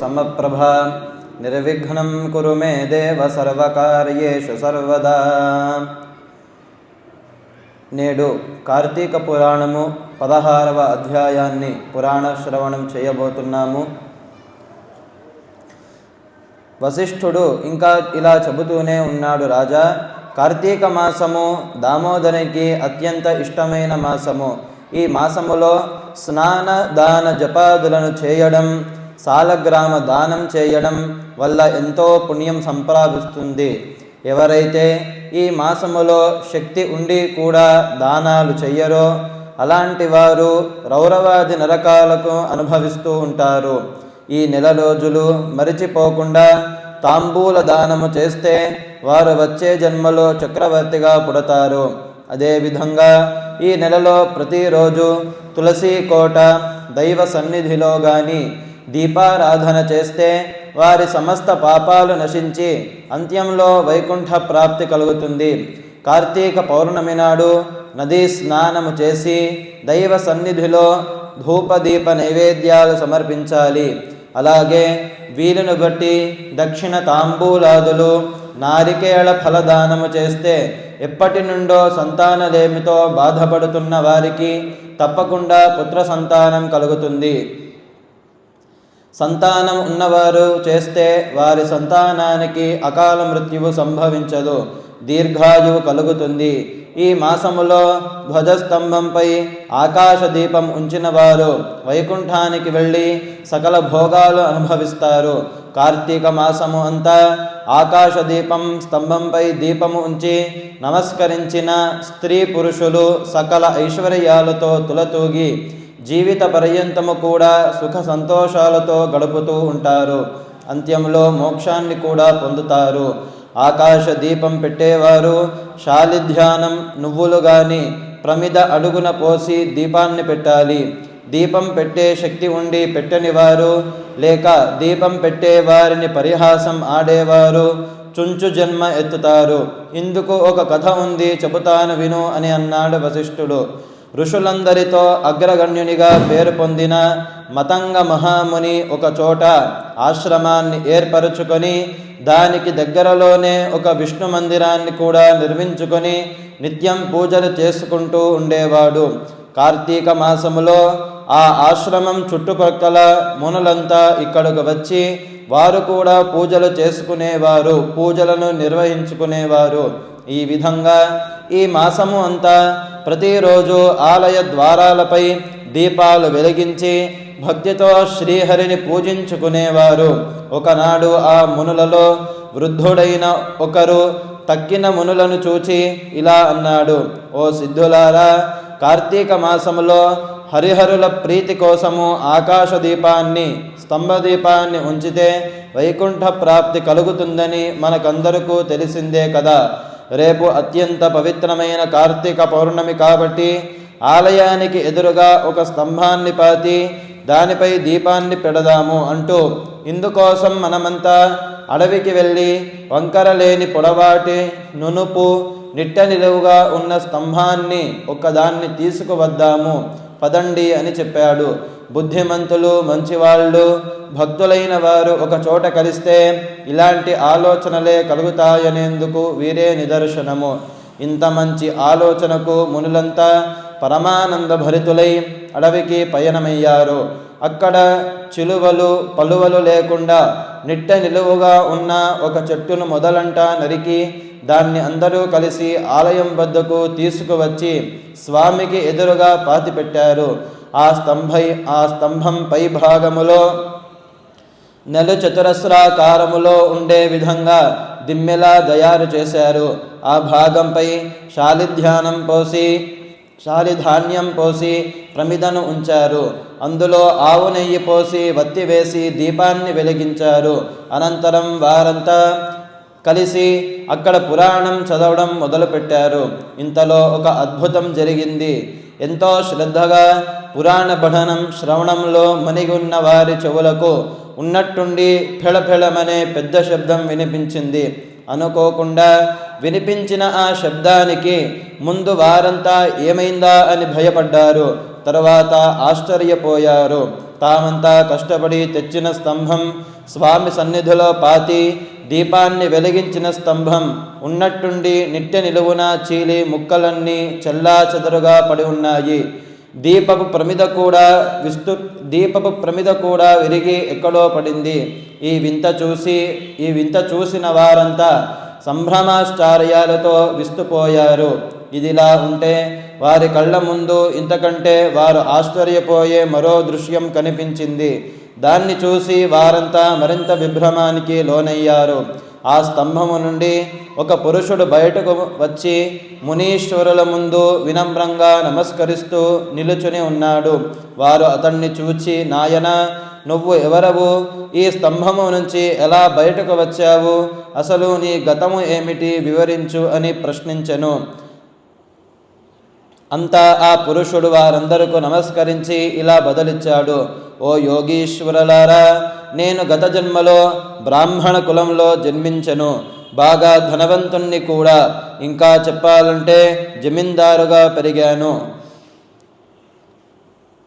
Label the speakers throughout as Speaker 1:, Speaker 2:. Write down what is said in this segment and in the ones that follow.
Speaker 1: సమప్రభా నిర్విఘ్నం కురు మే దేవ సర్వకార్యేషు సర్వదా నేడు కార్తీక పురాణము పదహారవ అధ్యాయాన్ని పురాణ శ్రవణం చేయబోతున్నాము. వశిష్ఠుడు ఇంకా ఇలా చెబుతూనే ఉన్నాడు రాజా కార్తీక మాసము దామోదరికి అత్యంత ఇష్టమైన మాసము. ఈ మాసములో స్నాన దాన జపాదులను చేయడం సాలగ్రామ దానం చేయడం వల్ల ఎంతో పుణ్యం సంప్రాపిస్తుంది ఎవరైతే ఈ మాసములో శక్తి ఉండి కూడా దానాలు చెయ్యరో అలాంటి వారు రౌరవాది నరకాలకు అనుభవిస్తూ ఉంటారు. ఈ నెల రోజులు మరిచిపోకుండా తాంబూల దానము చేస్తే వారు వచ్చే జన్మలో చక్రవర్తిగా పుడతారు. అదేవిధంగా ఈ నెలలో ప్రతిరోజు తులసి కోట దైవ సన్నిధిలో కానీ దీపారాధన చేస్తే వారి సమస్త పాపాలు నశించి అంత్యంలో వైకుంఠ ప్రాప్తి కలుగుతుంది. కార్తీక పౌర్ణమి నాడు నదీ స్నానము చేసి దైవ సన్నిధిలో ధూపదీప నైవేద్యాలు సమర్పించాలి. అలాగే వీలును బట్టి దక్షిణ తాంబూలాదులు నారికేళ ఫలదానము చేస్తే ఎప్పటి నుండో సంతానలేమితో బాధపడుతున్న వారికి తప్పకుండా పుత్ర సంతానం కలుగుతుంది. సంతానం ఉన్నవారు చేస్తే వారి సంతానానికి అకాల మృత్యువు సంభవించదు దీర్ఘాయువు కలుగుతుంది. ఈ మాసములో ధ్వజస్తంభంపై ఆకాశ దీపం ఉంచిన వారు వైకుంఠానికి వెళ్ళి సకల భోగాలు అనుభవిస్తారు. కార్తీక మాసము అంతా ఆకాశ దీపం స్తంభంపై దీపము ఉంచి నమస్కరించిన స్త్రీ పురుషులు సకల ఐశ్వర్యాలతో తులతూగి జీవిత పర్యంతము కూడా సుఖ సంతోషాలతో గడుపుతూ ఉంటారు. అంత్యంలో మోక్షాన్ని కూడా పొందుతారు. ఆకాశ దీపం పెట్టేవారు శాలిధ్యానం నువ్వులు గాని ప్రమిద అడుగున పోసి దీపాన్ని పెట్టాలి. దీపం పెట్టే శక్తి ఉండి పెట్టని వారు లేక దీపం పెట్టే వారిని పరిహాసం ఆడేవారు చుంచు జన్మ ఎత్తుతారు. ఇందుకు ఒక కథ ఉంది చెబుతాను విను అని అన్నాడు వశిష్ఠుడు. ఋషులందరితో అగ్రగణ్యునిగా పేరు పొందిన మతంగ మహాముని ఒక చోట ఆశ్రమాన్ని ఏర్పరుచుకొని దానికి దగ్గరలోనే ఒక విష్ణు మందిరాన్ని కూడా నిర్మించుకొని నిత్యం పూజలు చేసుకుంటూ ఉండేవాడు. కార్తీక మాసములో ఆ ఆశ్రమం చుట్టుపక్కల మునులంతా ఇక్కడకు వచ్చి వారు కూడా పూజలు చేసుకునేవారు పూజలను నిర్వహించుకునేవారు. ఈ విధంగా ఈ మాసము అంతా ప్రతిరోజు ఆలయ ద్వారాలపై దీపాలు వెలిగించి భక్తితో శ్రీహరిని పూజించుకునేవారు. ఒకనాడు ఆ మునులలో వృద్ధుడైన ఒకరు తక్కిన మునులను చూచి ఇలా అన్నాడు ఓ సిద్ధులారా కార్తీక మాసములో హరిహరుల ప్రీతి కోసము ఆకాశ దీపాన్ని స్తంభ దీపాన్ని ఉంచితే వైకుంఠ ప్రాప్తి కలుగుతుందని మనకందరకు తెలిసిందే కదా. రేపు అత్యంత పవిత్రమైన కార్తీక పౌర్ణమి కాబట్టి ఆలయానికి ఎదురుగా ఒక స్తంభాన్ని పాతి దానిపై దీపాన్ని పెడదాము అంటూ ఇందుకోసం మనమంతా అడవికి వెళ్ళి వంకర లేని పొడవాటి నునుపు నిట్ట నిలువుగా ఉన్న స్తంభాన్ని ఒక్కదాన్ని తీసుకువద్దాము పదండి అని చెప్పాడు. బుద్ధిమంతులు మంచివాళ్ళు భక్తులైన వారు ఒక చోట కలిస్తే ఇలాంటి ఆలోచనలే కలుగుతాయనేందుకు వీరే నిదర్శనము. ఇంత మంచి ఆలోచనకు మునులంతా పరమానంద భరితులై అడవికి పయనమయ్యారు. అక్కడ చిలువలు పలువలు లేకుండా నిట్ట నిలువుగా ఉన్న ఒక చెట్టును మొదలంట నరికి దాన్ని అందరూ కలిసి ఆలయం వద్దకు తీసుకువచ్చి స్వామికి ఎదురుగా పాతిపెట్టారు. ఆ స్తంభై ఆ స్తంభం పై భాగములో నెల చతురస్రాకారములో ఉండే విధంగా దిమ్మెలా తయారు చేశారు. ఆ భాగంపై శాలిధ్యానం పోసి శాలిధాన్యం పోసి ప్రమిదను ఉంచారు. అందులో ఆవు నెయ్యి పోసి వత్తి వేసి దీపాన్ని వెలిగించారు. అనంతరం వారంతా కలిసి అక్కడ పురాణం చదవడం మొదలుపెట్టారు. ఇంతలో ఒక అద్భుతం జరిగింది. ఎంతో శ్రద్ధగా పురాణ పఠనం శ్రవణంలో మణిగి వారి చెవులకు ఉన్నట్టుండి ఫెళఫెళమనే పెద్ద శబ్దం వినిపించింది. అనుకోకుండా వినిపించిన ఆ శబ్దానికి ముందు వారంతా ఏమైందా అని భయపడ్డారు. తర్వాత ఆశ్చర్యపోయారు. తామంతా కష్టపడి తెచ్చిన స్తంభం స్వామి సన్నిధిలో పాతి దీపాన్ని వెలిగించిన స్తంభం ఉన్నట్టుండి నిత్య నిలువున చీలి ముక్కలన్నీ చెల్లా చెదరుగా పడి ఉన్నాయి. దీపపు ప్రమిద కూడా విస్తు దీపపు ప్రమిద కూడా విరిగి ఎక్కడో పడింది. ఈ వింత చూసి ఈ వింత చూసిన వారంతా సంభ్రమాశ్చర్యాలతో విస్తుపోయారు. ఇదిలా ఉంటే వారి కళ్ళ ముందు ఇంతకంటే వారు ఆశ్చర్యపోయే మరో దృశ్యం కనిపించింది. దాన్ని చూసి వారంతా మరింత విభ్రమానికి లోనయ్యారు. ఆ స్తంభము నుండి ఒక పురుషుడు బయటకు వచ్చి మునీశ్వరుల ముందు వినమ్రంగా నమస్కరిస్తూ నిలుచుని ఉన్నాడు. వారు అతన్ని చూచి నాయన నువ్వు ఎవరవు? ఈ స్తంభము నుంచి ఎలా బయటకు వచ్చావు? అసలు నీ గతము ఏమిటి? వివరించు అని ప్రశ్నించెను. అంతా ఆ పురుషుడు వారందరకు నమస్కరించి ఇలా బదులిచ్చాడు. ఓ యోగీశ్వరులారా నేను గత జన్మలో బ్రాహ్మణ కులంలో జన్మించెను. బాగా ధనవంతుణ్ణి కూడా. ఇంకా చెప్పాలంటే జమీందారుగా పెరిగాను.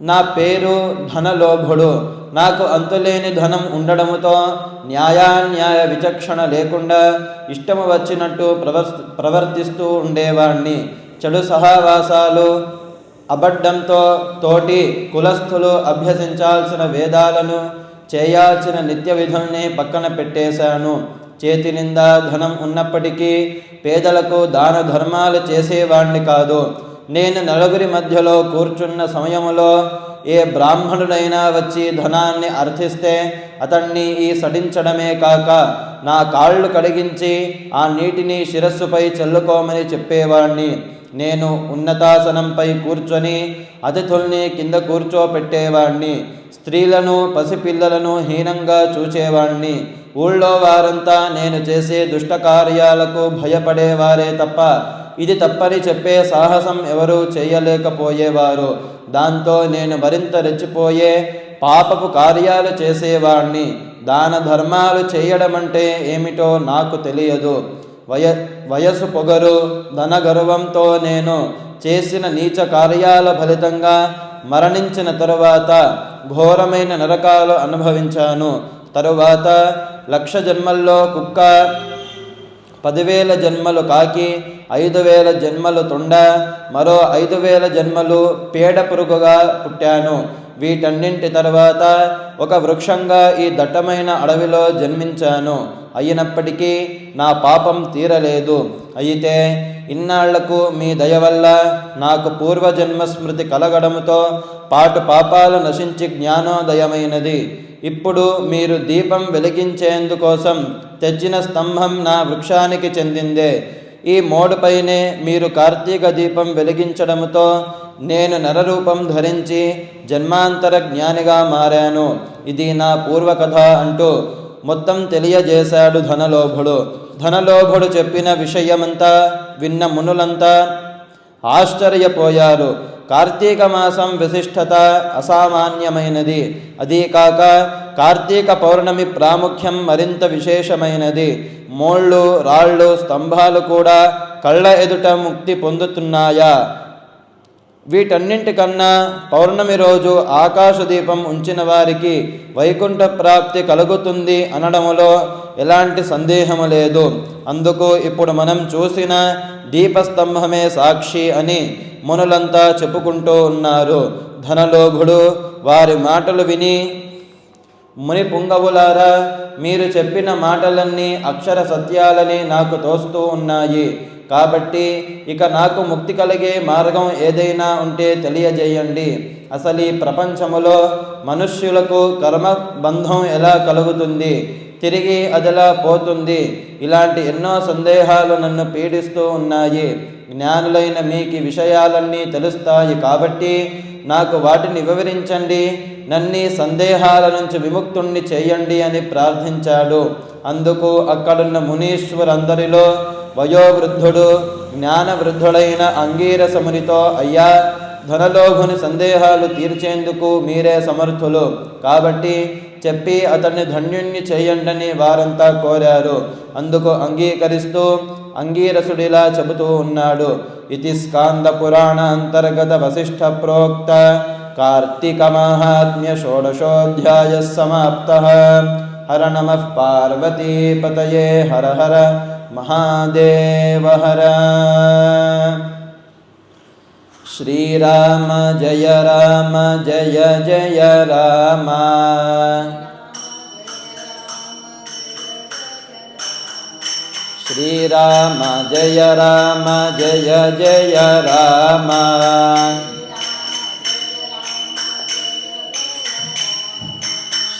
Speaker 1: నా పేరు ధనలోభుడు. నాకు అంతులేని ధనం ఉండడముతో న్యాయాన్యాయ విచక్షణ లేకుండా ఇష్టము వచ్చినట్టు ప్రవర్ ప్రవర్తిస్తూ ఉండేవాణ్ణి. చెడు సహవాసాలు అబద్ధంతో తోటి కులస్థులు అభ్యసించాల్సిన వేదాలను చేయాల్సిన నిత్య విధుల్ని పక్కన పెట్టేశాను. చేతి నిండా ధనం ఉన్నప్పటికీ పేదలకు దాన ధర్మాలు చేసేవాణ్ణి కాదు. నేను నలుగురి మధ్యలో కూర్చున్న సమయములో ఏ బ్రాహ్మణుడైనా వచ్చి ధనాన్ని అర్థిస్తే అతన్ని ఈ సడించడమే కాక నా కాళ్ళు కడిగించి ఆ నీటిని శిరస్సుపై చల్లుకోమని చెప్పేవాణ్ణి. నేను ఉన్నతాసనంపై కూర్చొని అతిథుల్ని కింద కూర్చోపెట్టేవాణ్ణి స్త్రీలను పసిపిల్లలను హీనంగా చూచేవాణ్ణి. ఊళ్ళో వారంతా నేను చేసే దుష్టకార్యాలకు భయపడేవారే తప్ప ఇది తప్పని చెప్పే సాహసం ఎవరూ చేయలేకపోయేవారు. దాంతో నేను మరింత రెచ్చిపోయే పాపపు కార్యాలు చేసేవాణ్ణి. దాన ధర్మాలు చేయడమంటే ఏమిటో నాకు తెలియదు. వయ వయసు పొగరు ధనగర్వంతో నేను చేసిన నీచ కార్యాల ఫలితంగా మరణించిన తరువాత ఘోరమైన నరకాలు అనుభవించాను. తరువాత లక్ష జన్మల్లో కుక్క పదివేల జన్మలు కాకి ఐదు వేల జన్మలు తుండ మరో ఐదు వేల జన్మలు పేడ పురుగుగా పుట్టాను. వీటన్నింటి తర్వాత ఒక వృక్షంగా ఈ దట్టమైన అడవిలో జన్మించాను. అయినప్పటికీ నా పాపం తీరలేదు. అయితే ఇన్నాళ్ళకు మీ దయ వల్ల నాకు పూర్వజన్మ స్మృతి కలగడంతో పాటు పాపాలు నశించి జ్ఞానోదయమైనది. ఇప్పుడు మీరు దీపం వెలిగించేందుకోసం తెచ్చిన స్తంభం నా వృక్షానికి చెందిందే. ఈ మోడుపైనే మీరు కార్తీక దీపం వెలిగించడంతో నేను నరరూపం ధరించి జన్మాంతర జ్ఞానిగా మారాను. ఇది నా పూర్వకథ అంటూ మొత్తం తెలియజేశాడు ధనలోభుడు. ధనలోభుడు చెప్పిన విషయమంతా విన్న మునులంతా ఆశ్చర్యపోయారు. కార్తీక మాసం విశిష్టత అసామాన్యమైనది. అదీ కాక కార్తీక పౌర్ణమి ప్రాముఖ్యం మరింత విశేషమైనది. మోళ్ళు రాళ్ళు స్తంభాలు కూడా కళ్ళ ఎదుట ముక్తి పొందుతున్నాయా? వీటన్నింటికన్నా పౌర్ణమి రోజు ఆకాశదీపం ఉంచిన వారికి వైకుంఠ ప్రాప్తి కలుగుతుంది అనడంలో ఎలాంటి సందేహము లేదు. అందుకు ఇప్పుడు మనం చూసిన దీపస్తంభమే సాక్షి అని మునులంతా చెప్పుకుంటూ ఉన్నారు. ధనలోభుడు వారి మాటలు విని ముని పుంగవులారా మీరు చెప్పిన మాటలన్నీ అక్షర సత్యాలని నాకు తోస్తూ ఉన్నాయి. కాబట్టి ఇక నాకు ముక్తి కలిగే మార్గం ఏదైనా ఉంటే తెలియజేయండి. అసలు ఈ ప్రపంచములో మనుష్యులకు కర్మ బంధం ఎలా కలుగుతుంది? తిరిగి అదిలా పోతుంది? ఇలాంటి ఎన్నో సందేహాలు నన్ను పీడిస్తూ ఉన్నాయి. జ్ఞానులైన మీకు విషయాలన్నీ తెలుస్తాయి కాబట్టి నాకు వాటిని వివరించండి. నన్ని సందేహాల నుంచి విముక్తుణ్ణి చేయండి అని ప్రార్థించాడు. అందుకు అక్కడున్న మునీశ్వరందరిలో వయోవృద్ధుడు జ్ఞాన వృద్ధుడైన అంగీరసమునితో అయ్యా ధనలోభుని సందేహాలు తీర్చేందుకు మీరే సమర్థులు. కాబట్టి చెప్పి అతన్ని ధన్యుణ్ణి చేయండని వారంతా కోరారు. అందుకు అంగీకరిస్తూ అంగీరసుడిలా చెబుతూ ఉన్నాడు. ఇది స్కాంద పురాణ అంతర్గత వశిష్ట ప్రోక్త కార్తీక మహాత్మ్య షోడశోధ్యాయ సమాప్త. హర నమ పార్వతీపతయే హర హర महादेव हर श्रीराम जय राम जय जय राम। श्रीराम जय राम जय जय राम।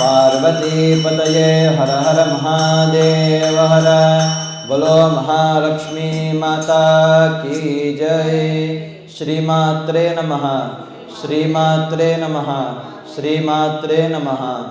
Speaker 1: पार्वतीपतये हर हर महादेव हर। बोलो महालक्ष्मी माता की जय। श्रीमात्रे नमः। श्रीमात्रे नमः। श्रीमात्रे नमः।